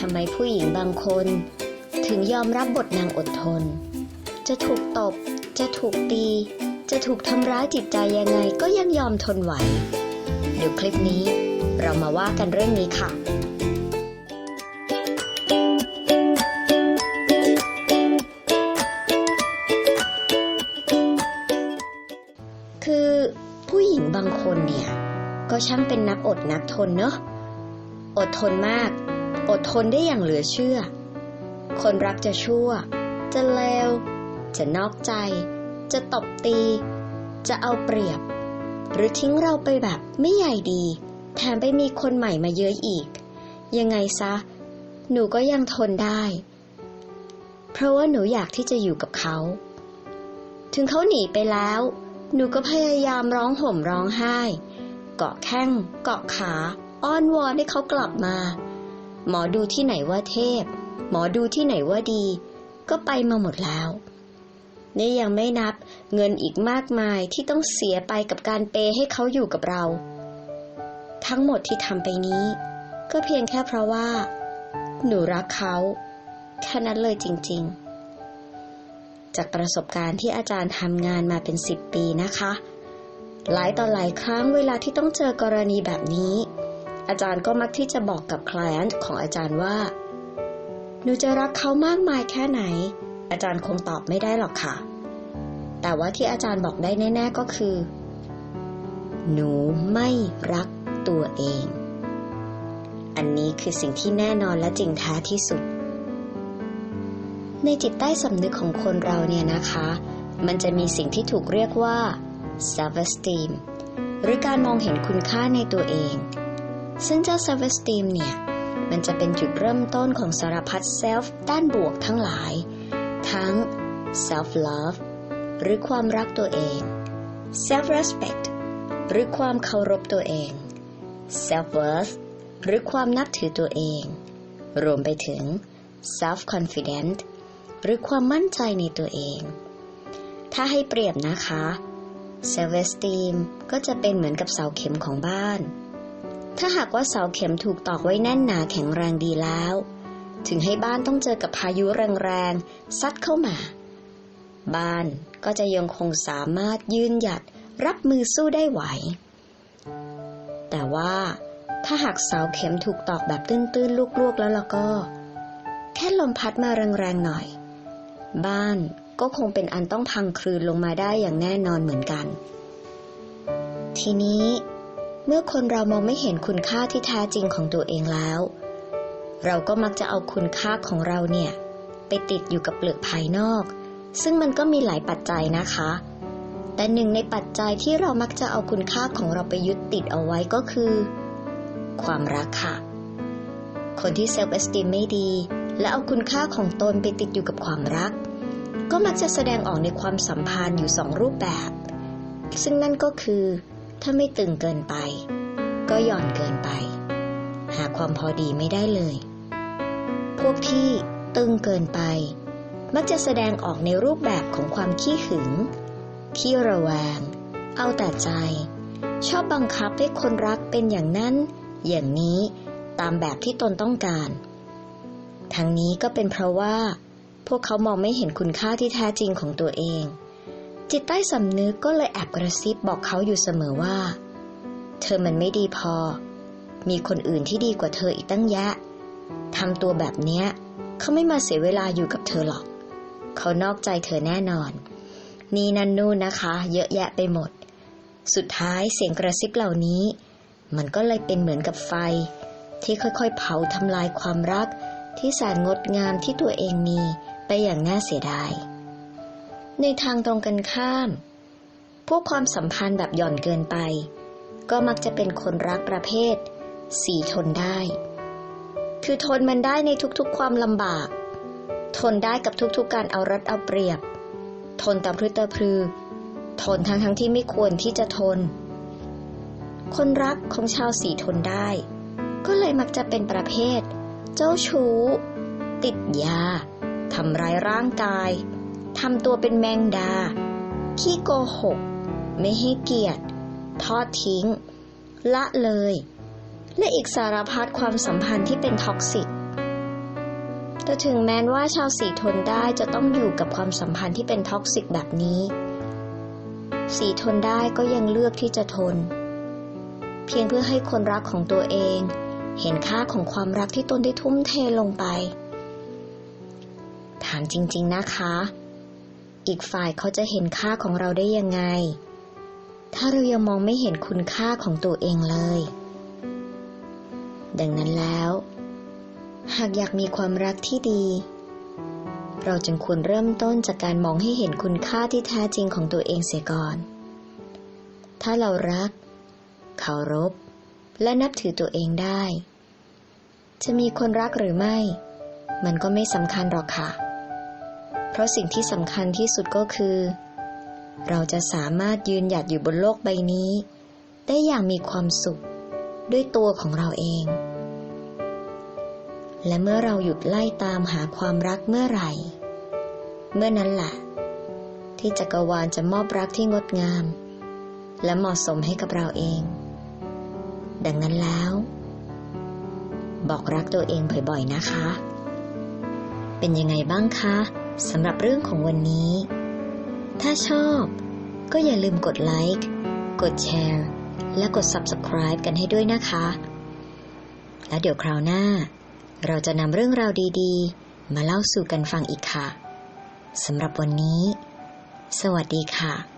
ทำไมผู้หญิงบางคน ถึงยอมรับบทนางอดทน จะถูกตบ จะถูกตี จะถูกทำร้ายจิตใจยังไงก็ยังยอมทนไหวเดี๋ยวคลิปนี้ เรามาว่ากันเรื่องนี้ค่ะคือผู้หญิงบางคนเนี่ย ก็ช่างเป็นนักอดนักทนเนอะอดทนมาก อดทนได้อย่างเหลือเชื่อ คนรักจะชั่ว จะเลว จะนอกใจ จะตบตี จะเอาเปรียบ หรือทิ้งเราไปแบบไม่ใหญ่ดี แถมไปมีคนใหม่มาเยอะอีก ยังไงซะ หนูก็ยังทนได้ เพราะว่าหนูอยากที่จะอยู่กับเขา ถึงเขาหนีไปแล้ว หนูก็พยายามร้องห่มร้องไห้ เกาะแข้ง เกาะขา อ้อนวอนให้เขากลับมา หมอดูที่ไหนว่าเทพ หมอดูที่ไหนว่าดี ก็ไปมาหมดแล้ว นี่ยังไม่นับเงินอีกมากมายที่ต้องเสียไปกับการเปย์ให้เขาอยู่กับเรา ทั้งหมดที่ทำไปนี้ ก็เพียงแค่เพราะว่า หนูรักเขาแค่นั้นเลยจริง ๆ จากประสบการณ์ที่อาจารย์ทำงานมาเป็นสิบปีนะคะ หลายต่อหลายครั้งเวลาที่ต้องเจอกรณีแบบนี้ อาจารย์ก็มักที่จะบอกกับคล i e n t ของอาจารย์ว่า หนูจะรักเขามากมายแค่ไหน อาจารย์คงตอบไม่ได้หรอกค่ะ แต่ว่าที่อาจารย์บอกได้แน่ ๆก็คือ หนูไม่รักตัวเอง อันนี้คือสิ่งที่แน่นอนและจริงแท้ที่สุด ในจิตใต้สำนึกของคนเราเนี่ยนะคะ มันจะมีสิ่งที่ถูกเรียกว่า self-esteem หรือการมองเห็นคุณค่าในตัวเอง ซึ่งเจ้า self-esteem เนี่ย มันจะเป็นจุดเริ่มต้นของสารพัด self ด้านบวกทั้งหลาย ทั้ง self-love หรือความรักตัวเอง self-respect หรือความเคารพตัวเอง self-worth หรือความนับถือตัวเอง รวมไปถึง self-confident หรือความมั่นใจในตัวเอง ถ้าให้เปรียบนะคะ self esteem ก็จะเป็นเหมือนกับเสาเข็มของบ้าน ถ้าหากว่าเสาเข็มถูกตอกไว้แน่นหนาแข็งแรงดีแล้ว ถึงให้บ้านต้องเจอกับพายุแรงๆซัดเข้ามา บ้านก็จะยังคงสามารถยืนหยัดรับมือสู้ได้ไหว แต่ว่าถ้าหากเสาเข็มถูกตอกแบบตื้นๆลวกๆแล้วล่ะก็ แค่ลมพัดมาแรงๆหน่อย บ้านก็คงเป็นอันต้องพังคลืนลงมาได้อย่างแน่นอนเหมือนกัน ทีนี้ เมื่อคนเรามองไม่เห็นคุณค่าที่แท้จริงของตัวเองแล้ว เราก็มักจะเอาคุณค่าของเราเนี่ย ไปติดอยู่กับเปลือกภายนอก ซึ่งมันก็มีหลายปัจจัยนะคะ แต่หนึ่งในปัจจัยที่เรามักจะเอาคุณค่าของเราไปยึดติดเอาไว้ก็คือ ความรักค่ะ คนที่เซลฟ์เอสติมไม่ดี และเอาคุณค่าของตนไปติดอยู่กับความรัก ก็มักจะแสดงออกในความสัมพันธ์อยู่สองรูปแบบ ซึ่งนั่นก็คือ ถ้าไม่ตึงเกินไป ก็หย่อนเกินไป หาความพอดีไม่ได้เลย พวกที่ตึงเกินไป มักจะแสดงออกในรูปแบบของความขี้หึง ขี้ระแวง เอาแต่ใจ ชอบบังคับให้คนรักเป็นอย่างนั้น อย่างนี้ตามแบบที่ตนต้องการ ทั้งนี้ก็เป็นเพราะว่า พวกเขามองไม่เห็นคุณค่าที่แท้จริงของตัวเอง จิตใต้สำนึกก็เลยแอบกระซิบบอกเขาอยู่เสมอว่า เธอมันไม่ดีพอ มีคนอื่นที่ดีกว่าเธออีกตั้งแยะทำตัวแบบเนี้ยเขาไม่มาเสียเวลาอยู่กับเธอหรอก เขานอกใจเธอแน่นอน นี่นั่นนู่นนะคะ เยอะแยะไปหมด สุดท้ายเสียงกระซิบเหล่านี้ มันก็เลยเป็นเหมือนกับไฟ ที่ค่อยๆ เผาทำลายความรักที่แสนงดงามที่ตัวเองมีไปอย่างน่าเสียดาย ในทางตรงกันข้าม พวกความสัมพันธ์แบบหย่อนเกินไป ก็มักจะเป็นคนรักประเภท สีทนได้ คือทนมันได้ในทุกๆความลำบาก ทนได้กับทุกๆการเอารัดเอาเปรียบ ทนตามพฤตพือ ทนทั้งทั้งที่ไม่ควรที่จะทน คนรักของชาวสีทนได้ ก็เลยมักจะเป็นประเภท เจ้าชู้ ติดยาทำร้ายร่างกาย ทำตัวเป็นแมงดา ขี้โกหก ไม่ให้เกียรติ ทอดทิ้ง ละเลย และอีกสารพัดความสัมพันธ์ที่เป็นท็อกซิกแต่ถึงแม้ว่าชาวสีทนได้จะต้องอยู่กับความสัมพันธ์ที่เป็นท็อกซิกแบบนี้ สีทนได้ก็ยังเลือกที่จะทน เพียงเพื่อให้คนรักของตัวเอง เห็นค่าของความรักที่ตนได้ทุ่มเทลงไป ถามจริง ๆนะคะ อีกฝ่ายเขาจะเห็นค่าของเราได้ยังไง ถ้าเรายังมองไม่เห็นคุณค่าของตัวเองเลย ดังนั้นแล้ว หากอยากมีความรักที่ดี เราจึงควรเริ่มต้นจากการมองให้เห็นคุณค่าที่แท้จริงของตัวเองเสียก่อน ถ้าเรารัก เคารพ และนับถือตัวเองได้ จะมีคนรักหรือไม่ มันก็ไม่สำคัญหรอกค่ะ ราะสิ่งที่สำคัญที่สุดก็คือ เราจะสามารถยืนหยัดอยู่บนโลกใบนี้ ได้อย่างมีความสุขด้วยตัวของเราเอง และเมื่อเราหยุดไล่ตามหาความรักเมื่อไหร่ เมื่อนั้นแหละที่จักรวาลจะมอบรักที่งดงาม และเหมาะสมให้กับเราเอง ดังนั้นแล้ว บอกรักตัวเองบ่อยๆนะคะ เป็นยังไงบ้างคะ สำหรับเรื่องของวันนี้ ถ้าชอบก็อย่าลืมกดไลค์ กดแชร์ และกด Subscribe กันให้ด้วยนะคะ แล้วเดี๋ยวคราวหน้า เราจะนำเรื่องราวดีๆ มาเล่าสู่กันฟังอีกค่ะ สำหรับวันนี้ สวัสดีค่ะ